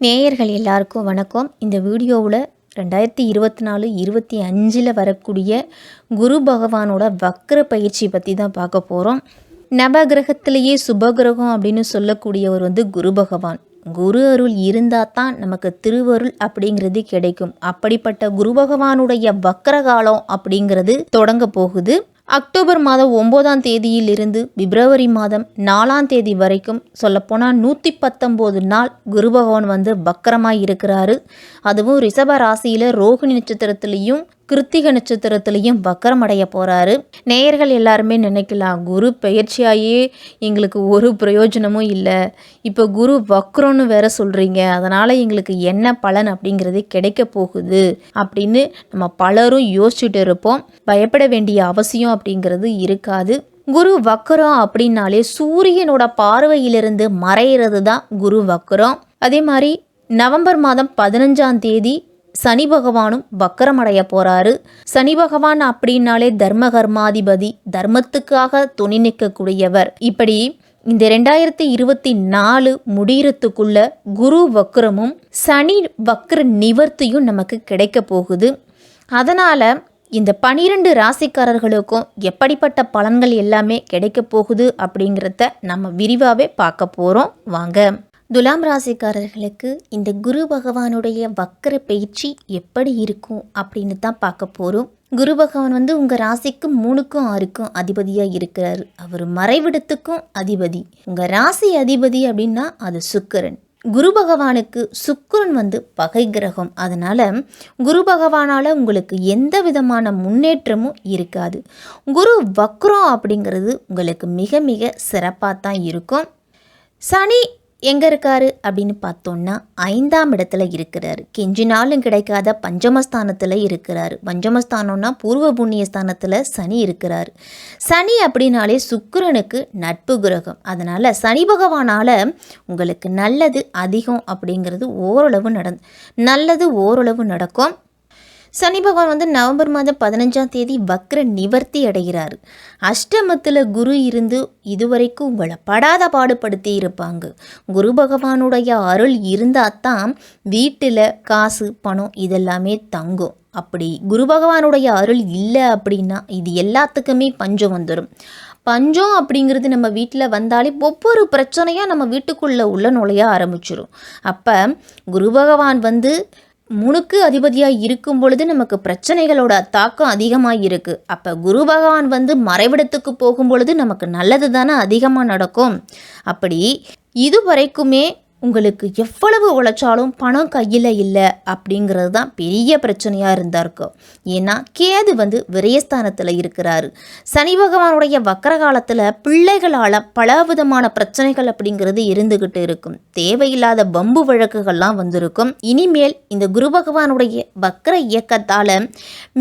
நேயர்கள் எல்லாருக்கும் வணக்கம். இந்த வீடியோவில் ரெண்டாயிரத்தி இருபத்தி நாலு இருபத்தி அஞ்சில் வரக்கூடிய குரு பகவானோட வக்ர பயிற்சி பற்றி தான் பார்க்க போகிறோம் நவகிரகத்திலேயே சுபகிரகம் அப்படின்னு சொல்லக்கூடியவர் வந்து குரு பகவான். குரு அருள் இருந்தால் தான் நமக்கு திருவருள் அப்படிங்கிறது கிடைக்கும். அப்படிப்பட்ட குரு பகவானுடைய வக்ரகாலம் அப்படிங்கிறது தொடங்க போகுது. அக்டோபர் மாதம் ஒம்போதாம் தேதியிலிருந்து பிப்ரவரி மாதம் நாலாம் தேதி வரைக்கும் சொல்லப்போனால் நூற்றி பத்தொம்போது நாள் குரு பகவான் வந்து பக்கரமாக இருக்கிறாரு. அதுவும் ரிஷப ராசியில் ரோகிணி நட்சத்திரத்துலேயும் கிருத்திக நட்சத்திரத்துலேயும் வக்கரமடைய போகிறாரு நேயர்கள் எல்லாருமே நினைக்கலாம் குரு பெயர்ச்சியாயே எங்களுக்கு ஒரு பிரயோஜனமும் இல்லை. இப்போ குரு வக்ரம்னு வேற சொல்கிறீங்க அதனால் எங்களுக்கு என்ன பலன் அப்படிங்கிறது கிடைக்க போகுது அப்படின்னு நம்ம பலரும் யோசிச்சுட்டு இருப்போம். பயப்பட வேண்டிய அவசியம் அப்படிங்கிறது இருக்காது. குரு வக்கரம் அப்படின்னாலே சூரியனோட பார்வையிலிருந்து மறையிறது தான் குரு வக்கரம் அதே மாதிரி நவம்பர் மாதம் பதினஞ்சாம் தேதி சனி பகவானும் வக்கரமடைய போறாரு. சனி பகவான் அப்படின்னாலே தர்ம கர்மாதிபதி தர்மத்துக்காக துணி நிற்கக்கூடியவர். இப்படி இந்த ரெண்டாயிரத்தி இருபத்தி நாலு முடியறதுக்குள்ள குரு வக்ரமும் சனி வக்ர நிவர்த்தியும் நமக்கு கிடைக்க போகுது. அதனால் இந்த பனிரெண்டு ராசிக்காரர்களுக்கும் எப்படிப்பட்ட பலன்கள் எல்லாமே கிடைக்க போகுது அப்படிங்கிறத நம்ம விரிவாகவே பார்க்க போகிறோம் வாங்க. துலாம் ராசிக்காரர்களுக்கு இந்த குரு பகவானுடைய வக்கர பயிற்சி எப்படி இருக்கும் அப்படின்னு தான் பார்க்க போகிறோம் குரு பகவான் வந்து உங்கள் ராசிக்கு மூணுக்கும் ஆறுக்கும் அதிபதியாக இருக்கிறாரு. அவர் மறைவிடத்துக்கும் அதிபதி. உங்கள் ராசி அதிபதி அப்படின்னா அது சுக்கிரன். குரு பகவானுக்கு சுக்கரன் வந்து பகை கிரகம். அதனால் குரு பகவானால் உங்களுக்கு எந்த விதமான முன்னேற்றமும் இருக்காது. குரு வக்ரம் அப்படிங்கிறது உங்களுக்கு மிக மிக சிறப்பாக தான் இருக்கும். சனி எங்கே இருக்காரு அப்படின்னு பார்த்தோன்னா ஐந்தாம் இடத்துல இருக்கிறாரு. கெஞ்சினாலும் நாளும் கிடைக்காத பஞ்சமஸ்தானத்தில் இருக்கிறாரு. பஞ்சமஸ்தானம்னா பூர்வ புண்ணிய ஸ்தானத்தில் சனி இருக்கிறாரு. சனி அப்படின்னாலே சுக்கிரனுக்கு நட்பு கிரகம். அதனால் சனி பகவானால் உங்களுக்கு நல்லது அதிகம் அப்படிங்கிறது ஓரளவு நட நல்லது ஓரளவு நடக்கும். சனி பகவான் வந்து நவம்பர் மாதம் பதினஞ்சாம் தேதி வக்ர நிவர்த்தி அடைகிறார். அஷ்டமத்தில் குரு இருந்து இதுவரைக்கும் உங்களை படாத பாடுபடுத்தி இருப்பாங்க. குரு பகவானுடைய அருள் இருந்தால் தான் வீட்டில் காசு பணம் இதெல்லாமே தங்கும். அப்படி குரு பகவானுடைய அருள் இல்லை அப்படின்னா இது எல்லாத்துக்குமே பஞ்சம் வந்துடும் பஞ்சம் அப்படிங்கிறது நம்ம வீட்டில் வந்தாலே ஒவ்வொரு பிரச்சனையாக நம்ம வீட்டுக்குள்ளே உள்ள நுழைய ஆரம்பிச்சிடும் அப்போ குரு பகவான் வந்து முணுக்கு அதிபதியாக இருக்கும் பொழுது நமக்கு பிரச்சனைகளோட தாக்கம் அதிகமாக இருக்குது அப்போ குரு பகவான் வந்து மறைவிடத்துக்கு போகும் பொழுது நமக்கு நல்லது தானே அதிகமாக நடக்கும். அப்படி இதுவரைக்குமே உங்களுக்கு எவ்வளவு உழைச்சாலும் பணம் கையில் இல்லை அப்படிங்கிறது தான் பெரிய பிரச்சனையாக இருந்தாருக்கு ஏன்னா கேது வந்து விரயஸ்தானத்தில் இருக்கிறாரு. சனி பகவானுடைய வக்கர காலத்தில் பிள்ளைகளால் பல விதமான பிரச்சனைகள் அப்படிங்கிறது இருந்துக்கிட்டு இருக்கும். தேவையில்லாத பம்பு வழக்குகள்லாம் வந்திருக்கும். இனிமேல் இந்த குரு பகவானுடைய வக்கர இயக்கத்தால்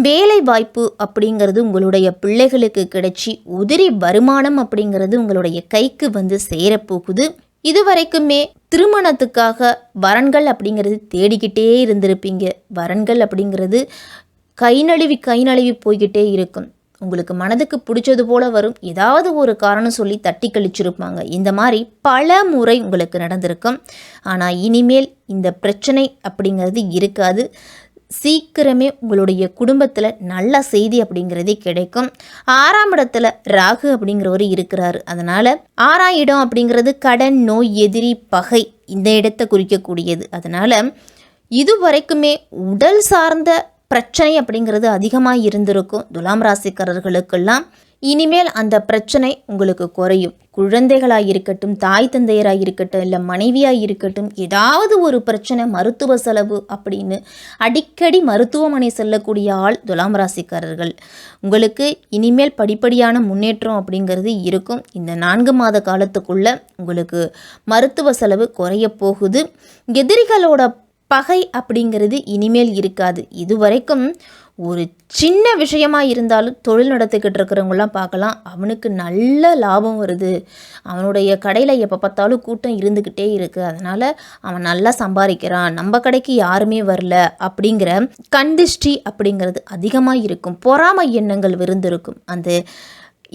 வேலை வாய்ப்பு அப்படிங்கிறது உங்களுடைய பிள்ளைகளுக்கு கிடைச்சி உதிரி வருமானம் அப்படிங்கிறது உங்களுடைய கைக்கு வந்து சேரப்போகுது. இதுவரைக்குமே திருமணத்துக்காக வரன்கள் அப்படிங்கிறது தேடிக்கிட்டே இருந்திருப்பீங்க. வரன்கள் அப்படிங்கிறது கை நழுவி கை நழுவி போய்கிட்டே இருக்கும். உங்களுக்கு மனதுக்கு பிடிச்சது போல வரும். ஏதாவது ஒரு காரணம் சொல்லி தட்டி கழிச்சிருப்பாங்க. இந்த மாதிரி பல முறை உங்களுக்கு நடந்திருக்கும். ஆனால் இனிமேல் இந்த பிரச்சனை அப்படிங்கிறது இருக்காது. சீக்கிரமே உங்களுடைய குடும்பத்தில் நல்ல செய்தி அப்படிங்கிறதே கிடைக்கும். ஆறாம் இடத்துல ராகு அப்படிங்கிறவர் இருக்கிறாரு. அதனால் ஆறாம் இடம் அப்படிங்கிறது கடன் நோய் எதிரி பகை இந்த இடத்தை குறிக்கக்கூடியது. அதனால் இது வரைக்குமே உடல் சார்ந்த பிரச்சனை அப்படிங்கிறது அதிகமாக இருந்திருக்கும். துலாம் ராசிக்காரர்களுக்கெல்லாம் இனிமேல் அந்த பிரச்சனை உங்களுக்கு குறையும். குழந்தைகளாக இருக்கட்டும் தாய் தந்தையராக இருக்கட்டும் இல்லை மனைவியாக இருக்கட்டும் ஏதாவது ஒரு பிரச்சனை மருத்துவ செலவு அப்படின்னு அடிக்கடி மருத்துவமனை செல்லக்கூடிய ஆள் துலாம் ராசிக்காரர்கள். உங்களுக்கு இனிமேல் படிப்படியான முன்னேற்றம் அப்படிங்கிறது இருக்கும். இந்த நான்கு மாத காலத்துக்குள்ள உங்களுக்கு மருத்துவ செலவு குறைய போகுது. எதிரிகளோட பகை அப்படிங்கிறது இனிமேல் இருக்காது. இதுவரைக்கும் ஒரு சின்ன விஷயமா இருந்தாலும் தொழில் நடத்திக்கிட்டு இருக்கிறவங்களாம் பார்க்கலாம். அவனுக்கு நல்ல லாபம் வருது. அவனுடைய கடையில் எப்போ பார்த்தாலும் கூட்டம் இருந்துக்கிட்டே இருக்குது அதனால் அவன் நல்லா சம்பாதிக்கிறான். நம்ம கடைக்கு யாருமே வரல அப்படிங்கிற கண்டிஷ்டி அப்படிங்கிறது அதிகமாக இருக்கும். பொறாமை எண்ணங்கள் விருந்திருக்கும். அந்த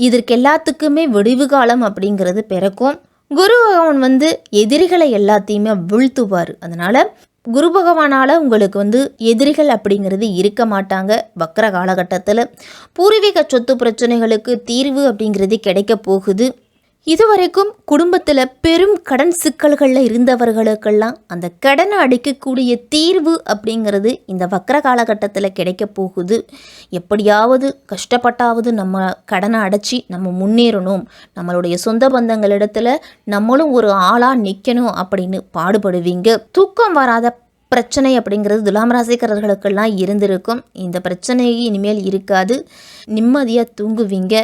இதற்கு எல்லாத்துக்குமே விடிவு காலம் அப்படிங்கிறது பிறக்கும். குரு பகவான் வந்து எதிரிகளை எல்லாத்தையுமே வீழ்த்துவார். அதனால் குரு பகவானால் உங்களுக்கு வந்து எதிரிகள் அப்படிங்கிறது இருக்க மாட்டாங்க. வக்கர காலகட்டத்தில் பூர்வீக சொத்து பிரச்சனைகளுக்கு தீர்வு அப்படிங்கிறது கிடைக்க போகுது. இதுவரைக்கும் குடும்பத்தில் பெரும் கடன் சிக்கல்களில் இருந்தவர்களுக்கெல்லாம் அந்த கடனை அடைக்கக்கூடிய தீர்வு அப்படிங்கிறது இந்த வக்கர காலகட்டத்தில் கிடைக்க போகுது. எப்படியாவது கஷ்டப்பட்டாவது நம்ம கடனை அடைச்சி நம்ம முன்னேறணும். நம்மளுடைய சொந்த பந்தங்களிடத்தில் நம்மளும் ஒரு ஆளாக நிற்கணும் அப்படின்னு பாடுபடுவீங்க. தூக்கம் வராத பிரச்சனை அப்படிங்கிறது துலாம் ராசிக்காரர்களுக்கெல்லாம் இருந்திருக்கும். இந்த பிரச்சனை இனிமேல் இருக்காது. நிம்மதியாக தூங்குவீங்க.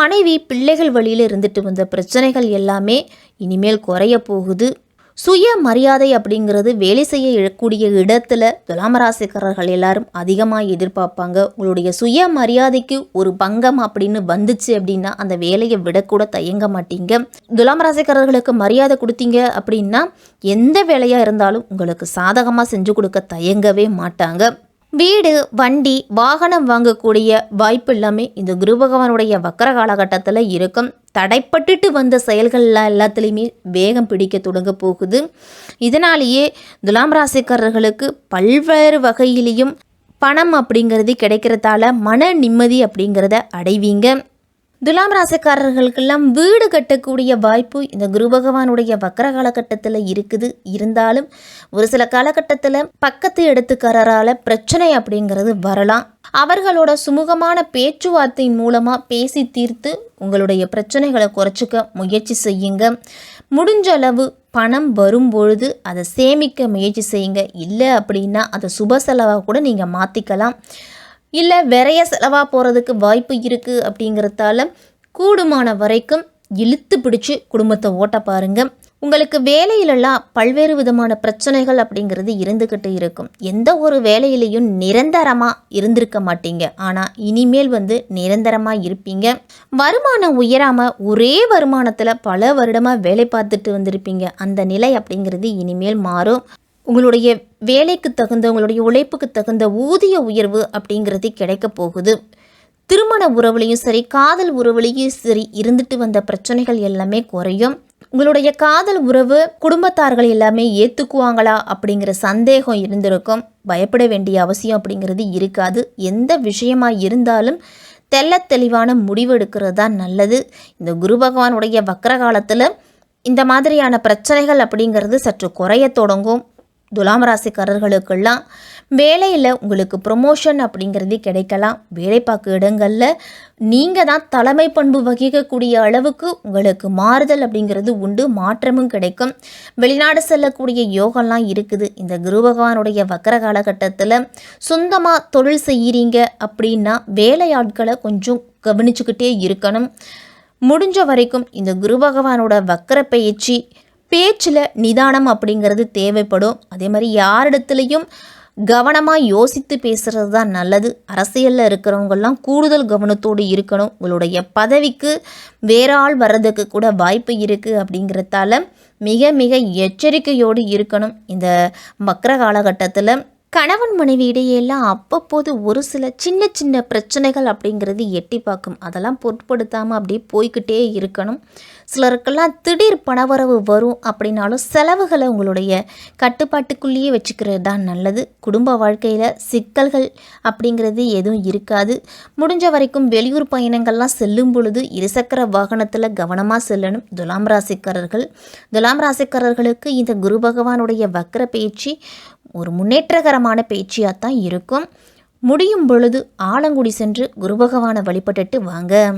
மனைவி பிள்ளைகள் வழியில் இருந்துட்டு வந்த பிரச்சனைகள் எல்லாமே இனிமேல் குறைய போகுது. சுய மரியாதை அப்படிங்கிறது வேலை செய்ய இழக்கூடிய இடத்துல துலாமராசிக்காரர்கள் எல்லாரும் அதிகமாக எதிர்பார்ப்பாங்க. உங்களுடைய சுய மரியாதைக்கு ஒரு பங்கம் அப்படின்னு வந்துச்சு அப்படின்னா அந்த வேலையை விடக்கூட தயங்க மாட்டீங்க. துலாமராசிக்காரர்களுக்கு மரியாதை கொடுத்தீங்க அப்படின்னா எந்த வேலையாக இருந்தாலும் உங்களுக்கு சாதகமாக செஞ்சு கொடுக்க தயங்கவே மாட்டாங்க. வீடு வண்டி வாகனம் வாங்கக்கூடிய வாய்ப்பு எல்லாமே இந்த குரு பகவானுடைய வக்கர காலகட்டத்தில் இருக்கும். தடைப்பட்டுட்டு வந்த செயல்கள் எல்லாத்துலேயுமே வேகம் பிடிக்க தொடங்க போகுது. இதனாலேயே துலாம் ராசிக்காரர்களுக்கு பல்வேறு வகையிலையும் பணம் அப்படிங்கிறது கிடைக்கிறதால மன நிம்மதி அப்படிங்கிறத அடைவீங்க. துலாம் ராசிக்காரர்களுக்கெல்லாம் வீடு கட்டக்கூடிய வாய்ப்பு இந்த குரு பகவானுடைய வக்கர காலகட்டத்தில் இருக்குது. இருந்தாலும் ஒரு சில காலகட்டத்தில் பக்கத்து எடுத்துக்காரரால் பிரச்சனை அப்படிங்கிறது வரலாம். அவர்களோட சுமூகமான பேச்சுவார்த்தையின் மூலமாக பேசி தீர்த்து உங்களுடைய பிரச்சனைகளை குறைச்சிக்க முயற்சி செய்யுங்க. முடிஞ்ச அளவு பணம் வரும்பொழுது அதை சேமிக்க முயற்சி செய்யுங்க. இல்லை அப்படின்னா அதை சுப செலவாக கூட நீங்கள் மாற்றிக்கலாம் இல்லை விரைய செலவாக போகிறதுக்கு வாய்ப்பு இருக்குது அப்படிங்கிறதால கூடுமான வரைக்கும் இழுத்து பிடிச்சி குடும்பத்தை ஓட்ட பாருங்கள் உங்களுக்கு வேலையிலெல்லாம் பல்வேறு விதமான பிரச்சனைகள் அப்படிங்கிறது இருந்துக்கிட்டு இருக்கும். எந்த ஒரு வேலையிலையும் நிரந்தரமாக இருந்திருக்க மாட்டீங்க. ஆனால் இனிமேல் வந்து நிரந்தரமாக இருப்பீங்க. வருமானம் உயராமல் ஒரே வருமானத்தில் பல வருடமாக வேலை பார்த்துட்டு வந்திருப்பீங்க. அந்த நிலை அப்படிங்கிறது இனிமேல் மாறும். உங்களுடைய வேலைக்கு தகுந்த உங்களுடைய உழைப்புக்கு தகுந்த ஊதிய உயர்வு அப்படிங்கிறது கிடைக்க போகுது. திருமண உறவுலையும் சரி காதல் உறவுலையும் சரி இருந்துட்டு வந்த பிரச்சனைகள் எல்லாமே குறையும். உங்களுடைய காதல் உறவு குடும்பத்தார்கள் எல்லாமே ஏற்றுக்குவாங்களா அப்படிங்கிற சந்தேகம் இருந்திருக்கும். பயப்பட வேண்டிய அவசியம் அப்படிங்கிறது இருக்காது. எந்த விஷயமாக இருந்தாலும் தெள்ள தெளிவான முடிவு எடுக்கிறது தான் நல்லது. இந்த குரு பகவானுடைய வக்கர காலத்தில் இந்த மாதிரியான பிரச்சனைகள் அப்படிங்கிறது சற்று குறைய தொடங்கும். துலாம் ராசிக்காரர்களுக்கெல்லாம் வேலையில் உங்களுக்கு ப்ரொமோஷன் அப்படிங்கிறது கிடைக்கலாம். வேலை பார்க்க இடங்களில் நீங்கள் தான் தலைமை பண்பு வகிக்கக்கூடிய அளவுக்கு உங்களுக்கு மாறுதல் அப்படிங்கிறது உண்டு மாற்றமும் கிடைக்கும். வெளிநாடு செல்லக்கூடிய யோகம்லாம் இருக்குது. இந்த குரு பகவானுடைய வக்கர காலகட்டத்தில் சொந்தமாக தொழில் செய்கிறீங்க அப்படின்னா வேலையாட்களை கொஞ்சம் கவனிச்சுக்கிட்டே இருக்கணும். முடிஞ்ச வரைக்கும் இந்த குரு பகவானோட வக்கர பயிற்சி பேச்சில் நிதானம் அப்படிங்கிறது தேவைப்படும். அதே மாதிரி யாரிடத்துலையும் கவனமாக யோசித்து பேசுகிறது தான் நல்லது. அரசியலில் இருக்கிறவங்கெல்லாம் கூடுதல் கவனத்தோடு இருக்கணும். உங்களுடைய பதவிக்கு வேற ஆள் வர்றதுக்கு கூட வாய்ப்பு இருக்குது அப்படிங்கிறதால மிக மிக எச்சரிக்கையோடு இருக்கணும். இந்த மக்கர காலகட்டத்தில் கணவன் மனைவி இடையெல்லாம் அப்பப்போது ஒரு சில சின்ன சின்ன பிரச்சனைகள் அப்படிங்கிறது எட்டி பார்க்கும். அதெல்லாம் பொருட்படுத்தாமல் அப்படியே போய்கிட்டே இருக்கணும். சிலருக்கெல்லாம் திடீர் பணவரவு வரும் அப்படின்னாலும் செலவுகளை உங்களுடைய கட்டுப்பாட்டுக்குள்ளேயே வச்சுக்கிறது தான் நல்லது. குடும்ப வாழ்க்கையில் சிக்கல்கள் அப்படிங்கிறது எதுவும் இருக்காது. முடிஞ்ச வரைக்கும் வெளியூர் பயணங்கள்லாம் செல்லும் பொழுது இருசக்கர வாகனத்தில் கவனமாக செல்லணும். துலாம் ராசிக்காரர்கள் துலாம் ராசிக்காரர்களுக்கு இந்த குரு பகவானுடைய வக்கர பயிற்சி ஒரு முன்னேற்றகரமான பேச்சியாக தான் இருக்கும். முடியும் பொழுது ஆலங்குடி சென்று குரு பகவானை வழிபட்டுட்டு வாங்க.